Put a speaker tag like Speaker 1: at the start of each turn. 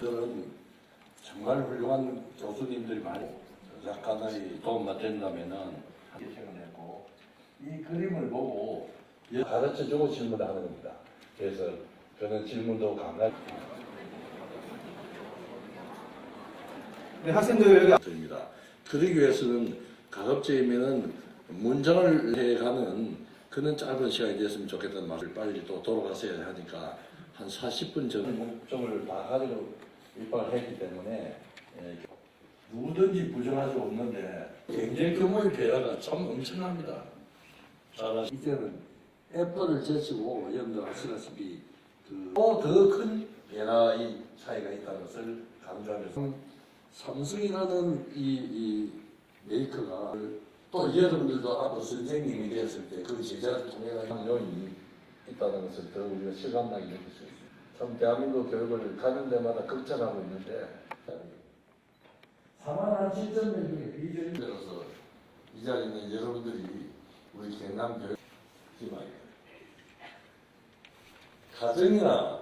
Speaker 1: 저는 정말 훌륭한 교수님들이 많이 약간의 도움만 된다면은 예측을 했고 이 그림을 보고 가르쳐 주고 질문하는 겁니다. 그래서 저는 질문도 강하게
Speaker 2: 네, 학생들 여기
Speaker 1: 드립니다. 그러기 위해서는 가급적이면은 문장을 해가는 그런 짧은 시간이 됐으면 좋겠다는 말을 빨리 또 돌아가셔야 하니까 한 40분 전 목적을 다 가지고 입학을 했기 때문에 예, 누구든지 부정할 수 없는데 경제 규모의 변화가 참 엄청납니다. 자, 이제는 애플을 제치고 여러분들 아시다시피 그더큰 변화의 차이가 있다는 것을 강조하면서 삼성이라는 이, 이 메이커가 또 여러분들도 앞으로 선생님이 됐을 때 그 제자를 통해 가는 요인이 있다는 것을 더 우리가 실감나게 느낄 수 있습니다. 참 대한민국 교육을 가는 데마다 걱정하고 있는데 4만 한 7천 명 중에 비전이 들어서 이 자리에 있는 여러분들이 우리 경남 교육 희망입니다. 가정이나